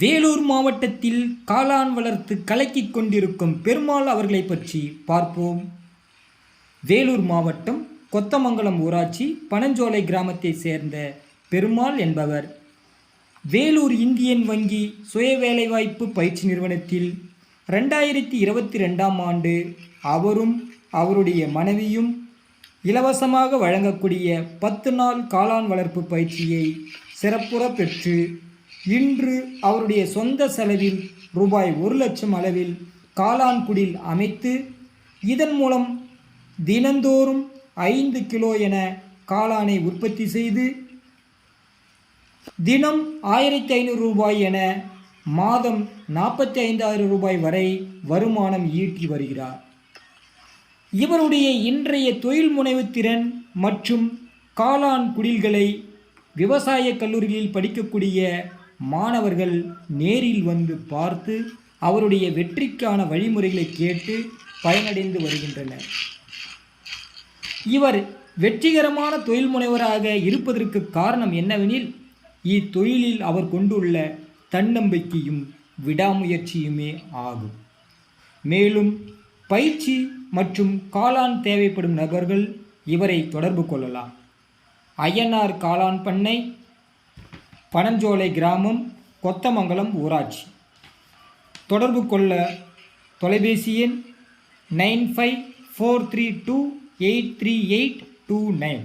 வேலூர் மாவட்டத்தில் காளான் வளர்த்து கலக்கிக் கொண்டிருக்கும் பெருமாள் அவர்களை பற்றி பார்ப்போம். வேலூர் மாவட்டம் கொத்தமங்கலம் ஊராட்சி பனஞ்சோலை கிராமத்தை சேர்ந்த பெருமாள் என்பவர். வேலூர் இந்தியன் வங்கி சுய வேலைவாய்ப்பு பயிற்சி நிறுவனத்தில் ரெண்டாயிரத்தி இருபத்தி ரெண்டாம் ஆண்டு அவரும் அவருடைய மனைவியும் இலவசமாக வழங்கக்கூடிய பத்து நாள் காளான் வளர்ப்பு பயிற்சியை சிறப்புற பெற்று இன்று அவருடைய சொந்த செலவில் ரூபாய் ஒரு லட்சம் அளவில் காளான்குடில் அமைத்து இதன் மூலம் தினந்தோறும் ஐந்து கிலோ என காளானை உற்பத்தி செய்து தினம் ஆயிரத்தி ஐநூறு ரூபாய் என மாதம் நாற்பத்தி ஐந்தாயிரம் ரூபாய் வரை வருமானம் ஈட்டி வருகிறார். இவருடைய இன்றைய தொழில் முனைவு திறன் மற்றும் காளான் குடில்களை விவசாய கல்லூரிகளில் படிக்கக்கூடிய மாணவர்கள் நேரில் வந்து பார்த்து அவருடைய வெற்றிக்கான வழிமுறைகளை கேட்டு பயனடைந்து வருகின்றனர். இவர் வெற்றிகரமான தொழில் முனைவராக இருப்பதற்கு காரணம் என்னவெனில் இத்தொழிலில் அவர் கொண்டுள்ள தன்னம்பிக்கையும் விடாமுயற்சியுமே ஆகும். மேலும் பயிற்சி மற்றும் காளான் தேவைப்படும் நபர்கள் இவரை தொடர்பு கொள்ளலாம். அய்யனார் காளான் பண்ணை பனஞ்சோலை கிராமம் கொத்தமங்கலம் ஊராட்சி. தொடர்பு கொள்ள தொலைபேசி எண் nine five four three two eight three eight two nine.